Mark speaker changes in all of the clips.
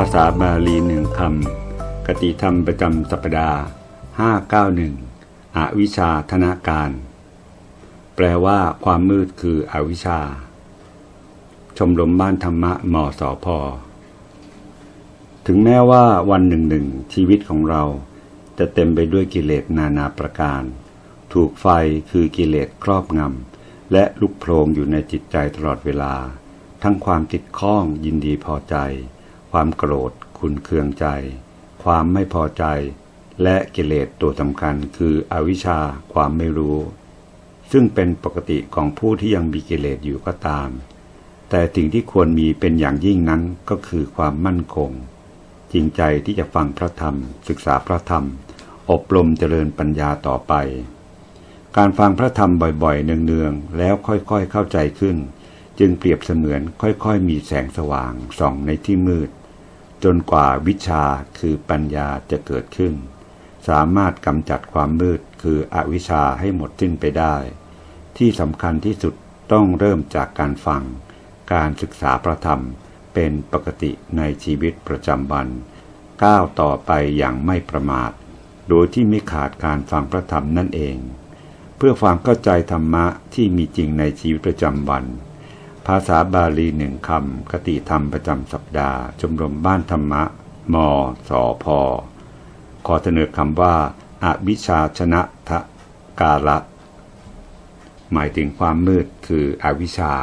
Speaker 1: าษาบาลีหนึ่งคำกติธรรมประจำสัปดาห์ 591 อวิชชาธนาการ แปลว่าความมืดคืออวิชชา ชมรมบ้านธรรมะมสอพอถึงแม้ว่าวันหนึ่งหนึ่งชีวิตของเราจะเต็มไปด้วยกิเลสนานาประการ ถูกไฟคือกิเลสครอบงำและลุกโพลงอยู่ในจิตใจตลอดเวลา ทั้งความติดข้องยินดีพอใจ ความโกรธ ขุนเคืองใจ ความไม่พอใจ และกิเลสตัวสำคัญคืออวิชชาความไม่รู้ ซึ่งเป็นปกติของผู้ที่ยังมีกิเลสอยู่ก็ตาม แต่สิ่งที่ควรมีเป็นอย่างยิ่งนั้นก็คือความมั่นคง จริงใจที่จะฟังพระธรรม ศึกษาพระธรรม อบรมเจริญปัญญาต่อไป การฟังพระธรรมบ่อยๆ เนืองๆ แล้วค่อยๆเข้าใจขึ้นจึงเปรียบเสมือนค่อยๆ มีแสงสว่างส่องในที่มืด จนกว่าวิชาคือปัญญาจะเกิดขึ้น สามารถกำจัดความมืดคืออวิชชาให้หมดสิ้นไปได้ ที่สำคัญที่สุดต้องเริ่มจากการฟัง การศึกษาพระธรรมเป็นปกติในชีวิตประจำวัน ก้าวต่อไปอย่างไม่ประมาท โดยที่ไม่ขาดการฟังพระธรรมนั่นเอง เพื่อความเข้าใจธรรมะที่มีจริงในชีวิตประจำวัน ภาษาบาลีหนึ่งคำคติธรรมประจำสัปดาห์ชมรมบ้านธรรมะ มสอพอขอเสนอคำว่าอาวิชชาชนะทะกาละ หมายถึงความมืดคืออวิชชา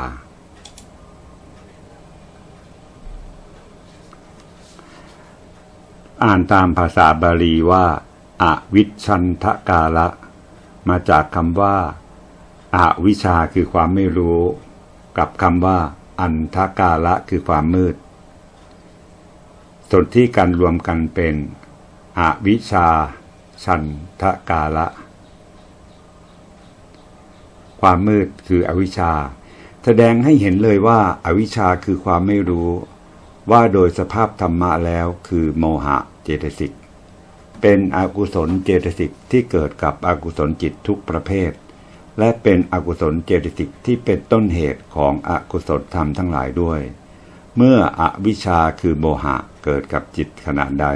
Speaker 1: อ่านตามภาษาบาลีว่าอาวิชันทกาละ มาจากคำว่าอาวิชาคือความไม่รู้ กับคำว่า อันทกาละคือความมืด ส่วนที่กันรวมกันเป็นอวิชา ชันทกาละ ความมืดคืออวิชชา แสดงให้เห็นเลยว่าอาวิชชาคือความไม่รู้ ว่าโดยสภาพธรรมะแล้วคือโมหะเจตสิกเป็นอกุศลเจตสิกที่เกิดกับอกุศลจิตทุกประเภท และเป็นอกุศลเจตสิกที่เป็นต้นเหตุของอกุศลธรรมทั้งหลายด้วย เมื่ออวิชาคือโมหะเกิดกับจิตขณะใด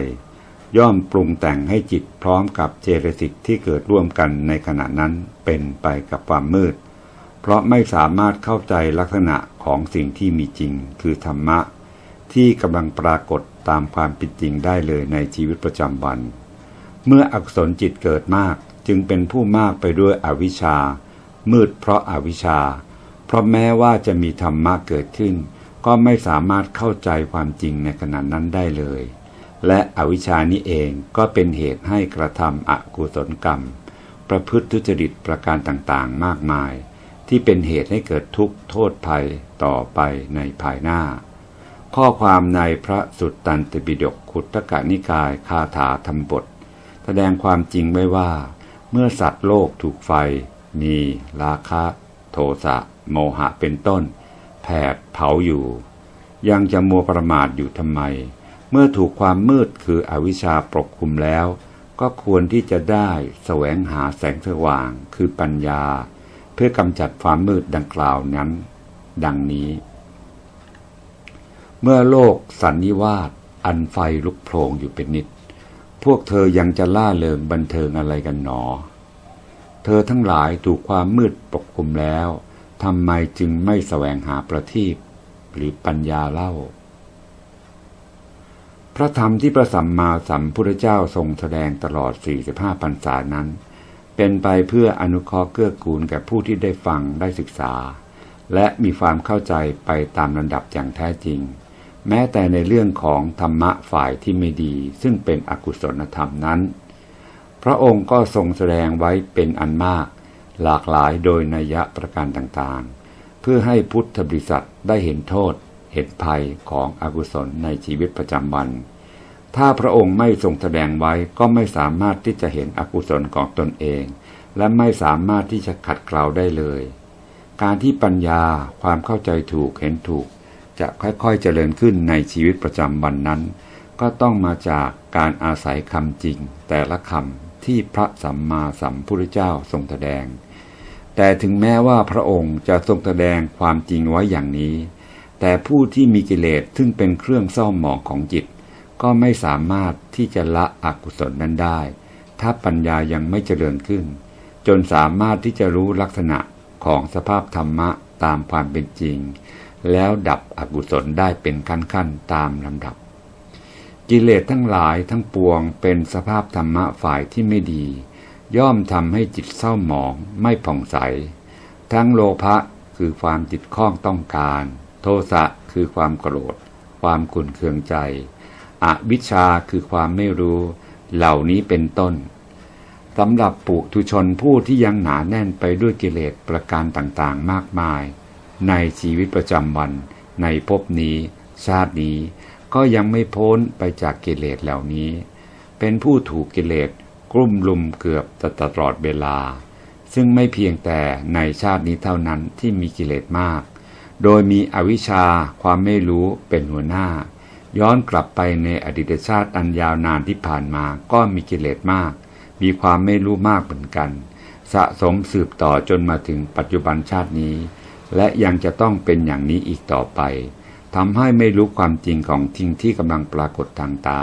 Speaker 1: ย่อมปรุงแต่งให้จิตพร้อมกับเจตสิกที่เกิดร่วมกันในขณะนั้นเป็นไปกับความมืด เพราะไม่สามารถเข้าใจลักษณะของสิ่งที่มีจริง คือธรรมะ ที่กำลังปรากฏตามความเป็นจริงได้เลยในชีวิตประจำวัน เมื่ออกุศลจิตเกิดมากจึงเป็นผู้มากไปด้วยอวิชชา มืดเพราะอาวิชชา เพราะแม้ว่าจะมีธรรมะเกิดขึ้น ก็ไม่สามารถเข้าใจความจริงในขณะนั้นได้เลย และอวิชชานี้เองก็เป็นเหตุให้กระทำอกุศลกรรม ประพฤติทุจริตประการต่างๆ มากมาย ที่เป็นเหตุให้เกิดทุกข์โทษภัยต่อไปในภายหน้า ข้อความในพระสุตตันตปิฎกขุตกนิกายคาถาธรรมบท แสดงความจริงไว้ว่า เมื่อสัตว์โลกถูกไฟ มีราคะโทสะโมหะเป็นต้น แผดเผาอยู่ ยังจะมัวประมาทอยู่ทำไม เมื่อถูกความมืดคืออวิชชาปกคลุมแล้ว ก็ควรที่จะได้แสวงหาแสงสว่างคือปัญญา เพื่อกำจัดความมืดดังกล่าวนั้น ดังนี้ เมื่อโลกสันนิวาสอันไฟลุกโผลงอยู่เป็นนิด พวกเธอยังจะล่าเริงบันเทิงอะไรกันหนอ เธอทั้งหลายถูกความมืดปกคลุมแล้วทำไมจึงไม่แสวงหาประทีปหรือปัญญาเล่า พระธรรมที่พระสัมมาสัมพุทธเจ้าทรงแสดงตลอด 45พรรษานั้น เป็นไปเพื่ออนุเคราะห์เกื้อกูลแก่ผู้ที่ได้ฟังได้ศึกษา และมีความเข้าใจไปตามลำดับอย่างแท้จริง แม้แต่ในเรื่องของธรรมะฝ่ายที่ไม่ดี ซึ่งเป็นอกุศลธรรมนั้น พระองค์ก็ทรงแสดงไว้เป็นอันมาก หลากหลายโดยนัยประการต่างๆ เพื่อให้พุทธบริษัทได้เห็นโทษ เห็นภัยของอกุศลในชีวิตประจำวัน ถ้าพระองค์ไม่ทรงแสดงไว้ก็ไม่สามารถที่จะเห็นอกุศลของตนเอง และไม่สามารถที่จะขัดเกลาได้เลย การที่ปัญญาความเข้าใจถูกเห็นถูก จะค่อยๆเจริญขึ้นในชีวิตประจำวันนั้น ก็ต้องมาจากการอาศัยคำจริง แต่ละคำ ที่พระสัมมาสัมพุทธเจ้าทรงแสดง แต่ถึงแม้ว่าพระองค์จะทรงแสดงความจริงไว้อย่างนี้ แต่ผู้ที่มีกิเลสซึ่งเป็นเครื่องเศร้าหมองของจิต ก็ไม่สามารถที่จะละอกุศลนั้นได้ ถ้าปัญญายังไม่เจริญขึ้น จนสามารถที่จะรู้ลักษณะของสภาพธรรมะตามความเป็นจริง แล้วดับอกุศลได้เป็นขั้นๆตามลำดับ กิเลสทั้งหลายทั้งปวงเป็นสภาพธรรมะฝ่ายที่ไม่ดี ย่อมทำให้จิตเศร้าหมองไม่ผ่องใส ทั้งโลภะคือความจิตข้องต้องการ โทสะคือความโกรธ ความขุ่นเคืองใจ อวิชชาคือความไม่รู้ เหล่านี้เป็นต้นสำหรับปุถุชนผู้ที่ยังหนาแน่นไปด้วยกิเลสประการต่างๆมากมาย ในชีวิตประจำวัน ในภพนี้ ชาตินี้ ก็ยังไม่พ้นไปจากกิเลสเหล่านี้ เป็นผู้ถูกกิเลสกลุ่มลุมเกือบตลอดเวลา ซึ่งไม่เพียงแต่ในชาตินี้เท่านั้นที่มีกิเลสมาก โดยมีอวิชชาความไม่รู้เป็นหัวหน้า ย้อนกลับไปในอดีตชาติอันยาวนานที่ผ่านมาก็มีกิเลสมาก มีความไม่รู้มากเหมือนกัน สะสมสืบต่อจนมาถึงปัจจุบันชาตินี้ และยังจะต้องเป็นอย่างนี้อีกต่อไป ทำให้ไม่รู้ความจริงของทิ้งที่กำลังปรากฏทางตา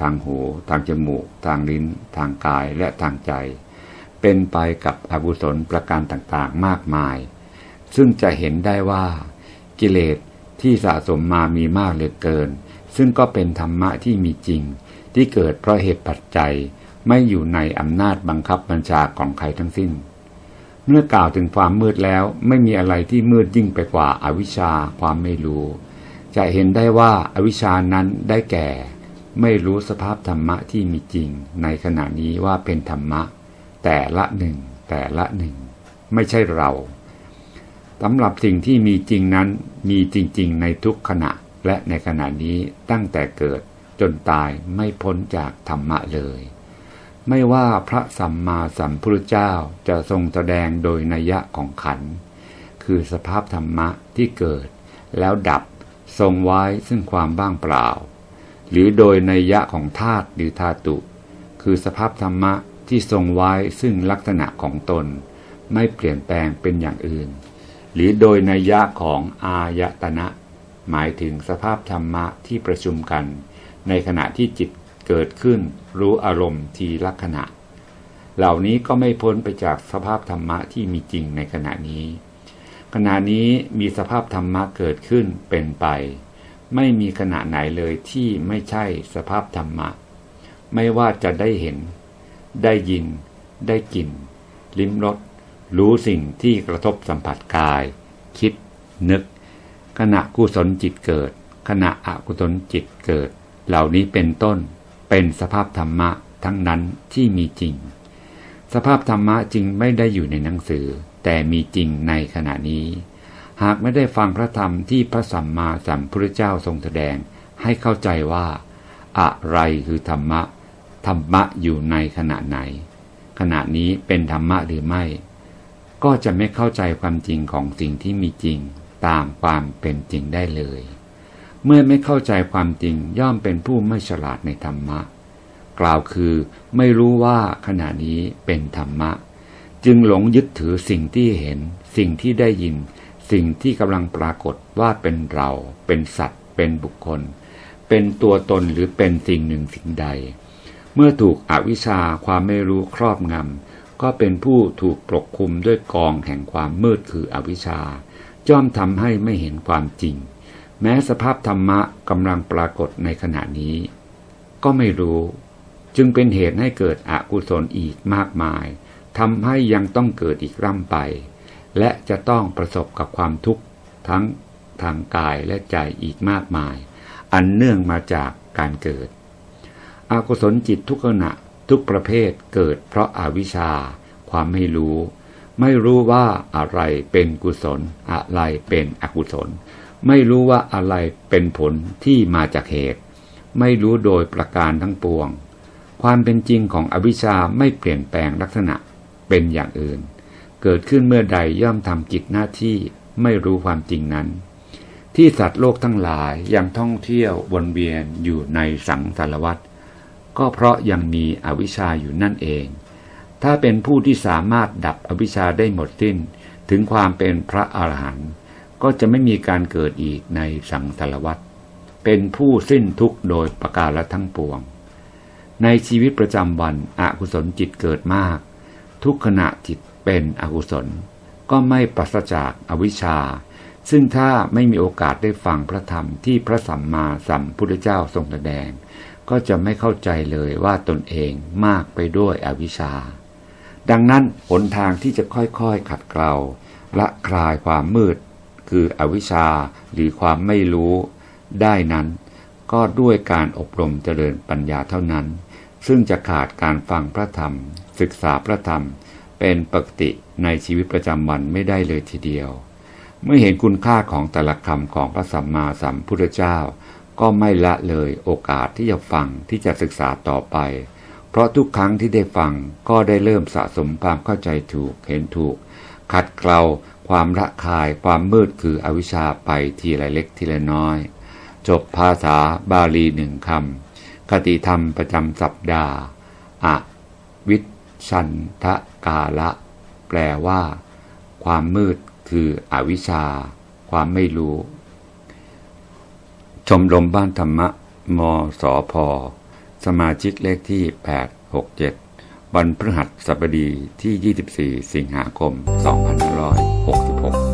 Speaker 1: ทางหู ทางจมูก ทางลิ้น ทางกายและทางใจ เป็นไปกับอกุศลประการต่างๆมากมาย ซึ่งจะเห็นได้ว่า กิเลสที่สะสมมามีมากเหลือเกิน ซึ่งก็เป็นธรรมะที่มีจริง ที่เกิดเพราะเหตุปัจจัยไม่อยู่ในอำนาจบังคับบัญชาของใครทั้งสิ้น เมื่อกล่าวถึงความมืดแล้วไม่มีอะไรที่มืดยิ่งไปกว่าอาวิชชาความไม่รู้ จะเห็นได้ว่าอาวิชชานั้นได้แก่ ไม่รู้สภาพธรรมะที่มีจริง ในขณะนี้ว่าเป็นธรรมะ แต่ละหนึ่ง แต่ละหนึ่ง ไม่ใช่เราสำหรับสิ่งที่มีจริงนั้นมีจริง ๆ ในทุกขณะ และในขณะนี้ตั้งแต่เกิดจนตายไม่พ้นจากธรรมะเลย ไม่ว่าพระสัมมาสัมพุทธเจ้าจะทรงแสดงโดยนัยยะของขัน คือสภาพธรรมะที่เกิดแล้วดับ ทรงไว้ซึ่งความว่างเปล่า หรือโดยนัยยะของธาตุหรือธาตุ คือสภาพธรรมะที่ทรงไว้ซึ่งลักษณะของตน ไม่เปลี่ยนแปลงเป็นอย่างอื่น หรือโดยนัยยะของอายตนะ หมายถึงสภาพธรรมะที่ประชุมกัน ในขณะที่จิตเกิดขึ้นรู้อารมณ์ทีละขณะ เหล่านี้ก็ไม่พ้นไปจากสภาพธรรมะที่มีจริงในขณะนี้ ขณะนี้มีสภาพธรรมะเกิดขึ้นเป็นไป ไม่มีขณะไหนเลยที่ไม่ใช่สภาพธรรมะ ไม่ว่าจะได้เห็น ได้ยิน ได้กลิ่น ลิ้มรสรู้สิ่งที่กระทบสัมผัสกาย คิด นึก ขณะกุศลจิตเกิด ขณะอกุศลจิตเกิด เหล่านี้เป็นต้นเป็นสภาพธรรมะทั้งนั้นที่มีจริง สภาพธรรมะจึงไม่ได้อยู่ในหนังสือ แต่มีจริงในขณะนี้ หากไม่ได้ฟังพระธรรมที่พระสัมมาสัมพุทธเจ้าทรงแสดง ให้เข้าใจว่า อะไรคือธรรมะ ธรรมะอยู่ในขณะไหน ขณะนี้เป็นธรรมะหรือไม่ ก็จะไม่เข้าใจความจริงของสิ่งที่มีจริง ตามความเป็นจริงได้เลย เมื่อไม่เข้าใจความจริงย่อมเป็นผู้ไม่ฉลาดในธรรมะ กล่าวคือไม่รู้ว่าขณะนี้เป็นธรรมะ จึงหลงยึดถือสิ่งที่เห็น สิ่งที่ได้ยิน สิ่งที่กำลังปรากฏว่าเป็นเรา เป็นสัตว์ เป็นบุคคล เป็นตัวตนหรือเป็นสิ่งหนึ่งสิ่งใด เมื่อถูกอวิชชาความไม่รู้ครอบงำก็เป็นผู้ถูกปกคุมด้วยกองแห่งความมืดคืออวิชชาย่อมทำให้ไม่เห็นความจริง แม้สภาพธรรมะกำลังปรากฏในขณะนี้ ก็ไม่รู้ จึงเป็นเหตุให้เกิดอกุศลอีกมากมาย ทำให้ยังต้องเกิดอีกร่ำไป และจะต้องประสบกับความทุกข์ทั้งทางกายและใจอีกมากมาย อันเนื่องมาจากการเกิด อากุศลจิตทุกขณะทุกประเภทเกิดเพราะอาวิชชา ความไม่รู้ ไม่รู้ว่าอะไรเป็นกุศล อะไรเป็นอกุศล ไม่รู้ว่าอะไรเป็นผลที่มาจากเหตุ ไม่รู้โดยประการทั้งปวง ความเป็นจริงของอวิชชาไม่เปลี่ยนแปลงลักษณะ เป็นอย่างอื่น เกิดขึ้นเมื่อใดย่อมทำกิจหน้าที่ไม่รู้ความจริงนั้น ที่สัตว์โลกทั้งหลายยังท่องเที่ยววนเวียนอยู่ในสังสารวัฏก็เพราะยังมีอวิชชาอยู่นั่นเอง ถ้าเป็นผู้ที่สามารถดับอวิชชาได้หมดสิ้น ถึงความเป็นพระอรหันต์ก็จะไม่มีการเกิดอีกในสังสารวัฏเป็นผู้สิ้นทุกข์โดยประการละทั้งปวง ในชีวิตประจำวันอกุศลจิตเกิดมาก ทุกขณะจิตเป็นอกุศล ก็ไม่ปราศจากอวิชชา ซึ่งถ้าไม่มีโอกาสได้ฟังพระธรรมที่พระสัมมาสัมพุทธเจ้าทรงแสดง ก็จะไม่เข้าใจเลยว่าตนเองมากไปด้วยอวิชชา ดังนั้นหนทางที่จะค่อยๆขัดเกลาละคลายความมืด คืออวิชชาหรือความไม่รู้ได้นั้น ก็ด้วยการอบรมเจริญปัญญาเท่านั้น ซึ่งจะขาดการฟังพระธรรม ศึกษาพระธรรมเป็นปกติในชีวิตประจำวันไม่ได้เลยทีเดียว เมื่อเห็นคุณค่าของแต่ละคำของพระสัมมาสัมพุทธเจ้า ก็ไม่ละเลยโอกาสที่จะฟังที่จะศึกษาต่อไป เพราะทุกครั้งที่ได้ฟังก็ได้เริ่มสะสมความเข้าใจถูกเห็นถูก ขัดเกลาความละคายความมืดคืออวิชชาไปทีละเล็กทีละน้อย จบภาษาบาลีหนึ่งคำคติธรรมประจำสัปดาห์อวิ ชันทะกาละ แปลว่า ความมืดคืออวิชชา ความไม่รู้ ชมรมบ้านธรรมะ มสอพอสมาชิกเลขที่ 867 วันพฤหัสบดีที่ 24 สิงหาคม 2566